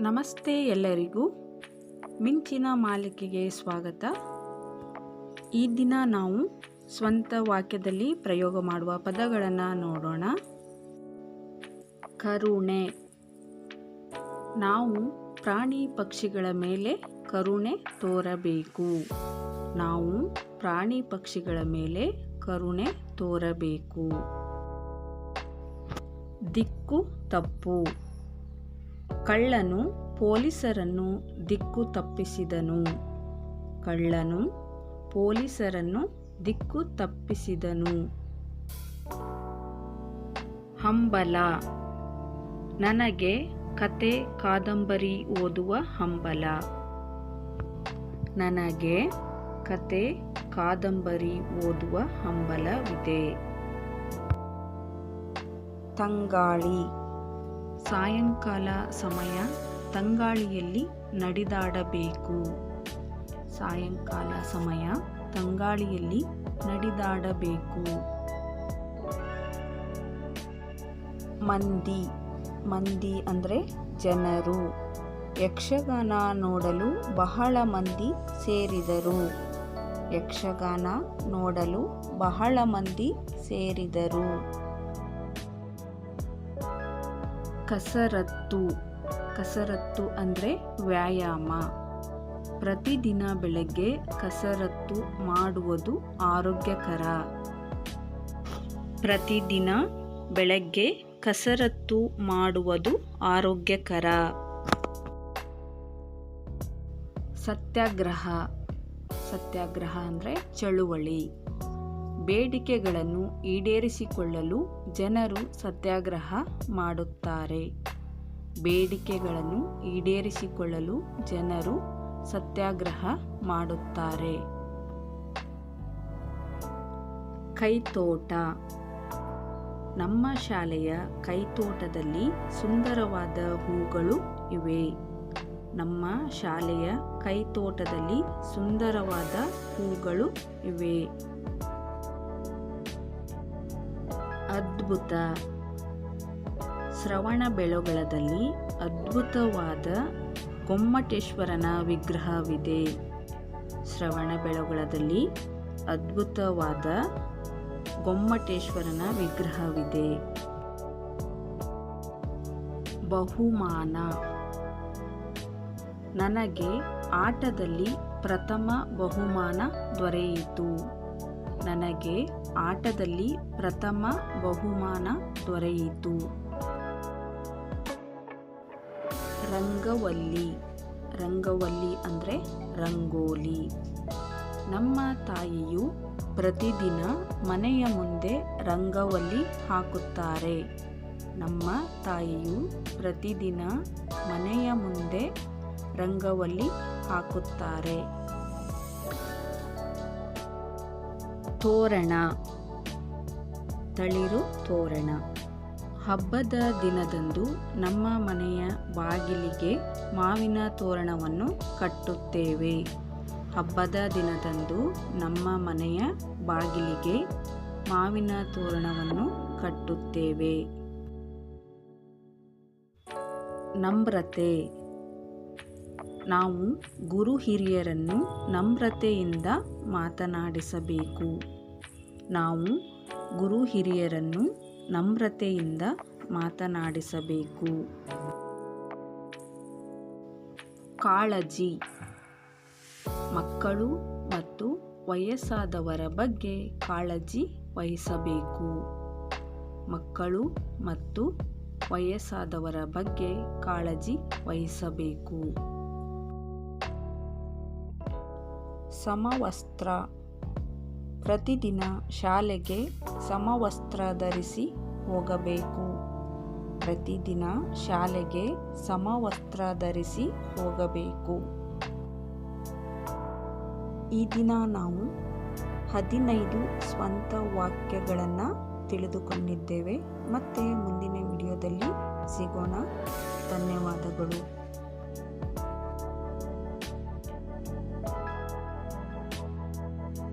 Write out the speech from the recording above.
ನಮಸ್ತೆ ಎಲ್ಲರಿಗೂ ಮಿಂಚಿನ ಮಾಲಿಕೆಗೆ ಸ್ವಾಗತ. ಈ ದಿನ ನಾವು ಸ್ವಂತ ವಾಕ್ಯದಲ್ಲಿ ಪ್ರಯೋಗ ಮಾಡುವ ಪದಗಳನ್ನು ನೋಡೋಣ. ಕರುಣೆ. ನಾವು ಪ್ರಾಣಿ ಪಕ್ಷಿಗಳ ಮೇಲೆ ಕರುಣೆ ತೋರಬೇಕು. ನಾವು ಪ್ರಾಣಿ ಪಕ್ಷಿಗಳ ಮೇಲೆ ಕರುಣೆ ತೋರಬೇಕು. ದಿಕ್ಕು ತಪ್ಪು. ಕಳ್ಳನು ಪೊಲೀಸರನ್ನು ದಿಕ್ಕು ತಪ್ಪಿಸಿದನು. ಕಳ್ಳನು ಪೊಲೀಸರನ್ನು ದಿಕ್ಕು ತಪ್ಪಿಸಿದನು. ಹಂಬಲ. ನನಗೆ ಕತೆ ಕಾದಂಬರಿ ಓದುವ ಹಂಬಲ. ನನಗೆ ಕತೆ ಕಾದಂಬರಿ ಓದುವ ಹಂಬಲವಿದೆ. ತಂಗಾಳಿ. ಸಾಯಂಕಾಲ ಸಮಯ ತಂಗಾಳಿಯಲ್ಲಿ ನಡೆದಾಡಬೇಕು. ಸಾಯಂಕಾಲ ಸಮಯ ತಂಗಾಳಿಯಲ್ಲಿ ನಡೆದಾಡಬೇಕು. ಮಂದಿ ಮಂದಿ ಅಂದರೆ ಜನರು. ಯಕ್ಷಗಾನ ನೋಡಲು ಬಹಳ ಮಂದಿ ಸೇರಿದರು. ಯಕ್ಷಗಾನ ನೋಡಲು ಬಹಳ ಮಂದಿ ಸೇರಿದರು. ಕಸರತ್ತು. ಕಸರತ್ತು ಅಂದರೆ ವ್ಯಾಯಾಮ. ಪ್ರತಿದಿನ ಬೆಳಗ್ಗೆ ಕಸರತ್ತು ಮಾಡುವುದು ಆರೋಗ್ಯಕರ. ಪ್ರತಿದಿನ ಬೆಳಗ್ಗೆ ಕಸರತ್ತು ಮಾಡುವುದು ಆರೋಗ್ಯಕರ. ಸತ್ಯಾಗ್ರಹ. ಸತ್ಯಾಗ್ರಹ ಅಂದರೆ ಚಳುವಳಿ. ಬೇಡಿಕೆಗಳನ್ನು ಈಡೇರಿಸಿಕೊಳ್ಳಲು ಜನರು ಸತ್ಯಾಗ್ರಹ ಮಾಡುತ್ತಾರೆ. ಬೇಡಿಕೆಗಳನ್ನು ಈಡೇರಿಸಿಕೊಳ್ಳಲು ಜನರು ಸತ್ಯಾಗ್ರಹ ಮಾಡುತ್ತಾರೆ. ಕೈತೋಟ. ನಮ್ಮ ಶಾಲೆಯ ಕೈತೋಟದಲ್ಲಿ ಸುಂದರವಾದ ಹೂಗಳು ಇವೆ. ನಮ್ಮ ಶಾಲೆಯ ಕೈತೋಟದಲ್ಲಿ ಸುಂದರವಾದ ಹೂಗಳು ಇವೆ. ಅದ್ಭುತ. ಶ್ರವಣ ಬೆಳಗೊಳದಲ್ಲಿ ಅದ್ಭುತವಾದ ಗೊಮ್ಮಟೇಶ್ವರನ ವಿಗ್ರಹವಿದೆ. ಶ್ರವಣ ಬೆಳಗೊಳದಲ್ಲಿ ಅದ್ಭುತವಾದ ಗೊಮ್ಮಟೇಶ್ವರನ ವಿಗ್ರಹವಿದೆ. ಬಹುಮಾನ. ನನಗೆ ಆಟದಲ್ಲಿ ಪ್ರಥಮ ಬಹುಮಾನ ದೊರೆಯಿತು. ನನಗೆ ಆಟದಲ್ಲಿ ಪ್ರಥಮ ಬಹುಮಾನ ದೊರೆಯಿತು. ರಂಗವಲ್ಲಿ. ರಂಗವಲ್ಲಿ ಅಂದರೆ ರಂಗೋಲಿ. ನಮ್ಮ ತಾಯಿಯು ಪ್ರತಿದಿನ ಮನೆಯ ಮುಂದೆ ರಂಗವಲ್ಲಿ ಹಾಕುತ್ತಾರೆ. ನಮ್ಮ ತಾಯಿಯು ಪ್ರತಿದಿನ ಮನೆಯ ಮುಂದೆ ರಂಗವಲ್ಲಿ ಹಾಕುತ್ತಾರೆ. ತೋರಣ. ತಳಿರು ತೋರಣ. ಹಬ್ಬದ ದಿನದಂದು ನಮ್ಮ ಮನೆಯ ಬಾಗಿಲಿಗೆ ಮಾವಿನ ತೋರಣವನ್ನು ಕಟ್ಟುತ್ತೇವೆ. ಹಬ್ಬದ ದಿನದಂದು ನಮ್ಮ ಮನೆಯ ಬಾಗಿಲಿಗೆ ಮಾವಿನ ತೋರಣವನ್ನು ಕಟ್ಟುತ್ತೇವೆ. ನಮ್ರತೆ. ನಾವು ಗುರು ಹಿರಿಯರನ್ನು ನಮ್ರತೆಯಿಂದ ಮಾತನಾಡಿಸಬೇಕು. ನಾವು ಗುರು ಹಿರಿಯರನ್ನು ನಮ್ರತೆಯಿಂದ ಮಾತನಾಡಿಸಬೇಕು. ಕಾಳಜಿ. ಮಕ್ಕಳು ಮತ್ತು ವಯಸ್ಸಾದವರ ಬಗ್ಗೆ ಕಾಳಜಿ ವಹಿಸಬೇಕು. ಮಕ್ಕಳು ಮತ್ತು ವಯಸ್ಸಾದವರ ಬಗ್ಗೆ ಕಾಳಜಿ ವಹಿಸಬೇಕು. ಸಮವಸ್ತ್ರ. ಪ್ರತಿದಿನ ಶಾಲೆಗೆ ಸಮವಸ್ತ್ರ ಧರಿಸಿ ಹೋಗಬೇಕು. ಪ್ರತಿದಿನ ಶಾಲೆಗೆ ಸಮವಸ್ತ್ರ ಧರಿಸಿ ಹೋಗಬೇಕು. ಈ ದಿನ ನಾವು ಹದಿನೈದು ಸ್ವಂತ ವಾಕ್ಯಗಳನ್ನು ತಿಳಿದುಕೊಂಡಿದ್ದೇವೆ. ಮತ್ತೆ ಮುಂದಿನ ವಿಡಿಯೋದಲ್ಲಿ ಸಿಗೋಣ. ಧನ್ಯವಾದಗಳು.